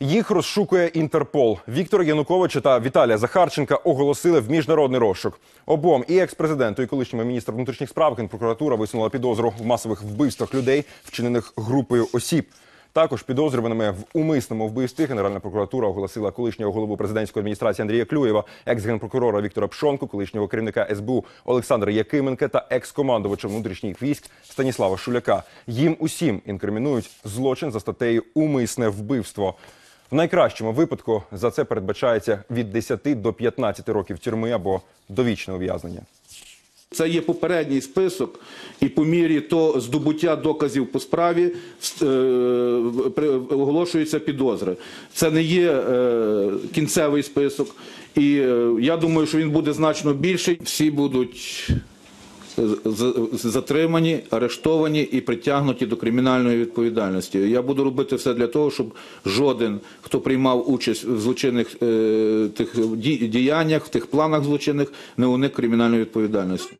Їх розшукує Інтерпол. Віктора Януковича та Віталія Захарченка оголосили в міжнародний розшук. Обом і екс-президенту, і колишньому міністру внутрішніх справ Генпрокуратура висунула підозру в масових вбивствах людей, вчинених групою осіб. Також підозрюваними в умисному вбивстві Генеральна прокуратура оголосила колишнього голову президентської адміністрації Андрія Клюєва, екс-генпрокурора Віктора Пшонку, колишнього керівника СБУ Олександра Якименка та екс-командувача внутрішніх військ Станіслава Шуляка. Їм усім інкримінують злочин за статтею Умисне вбивство. В найкращому випадку за це передбачається від 10 до 15 років тюрми або довічне ув'язнення. Це є попередній список, і по мірі то здобуття доказів по справі е, оголошуються підозри. Це не є е, кінцевий список, і е, я думаю, що він буде значно більший. Всі будуть затримані, арештовані і притягнуті до кримінальної відповідальності. Я буду робити все для того, щоб жоден, хто приймав участь в злочинних е, тих діяннях, в тих планах злочинних, не уник кримінальної відповідальності.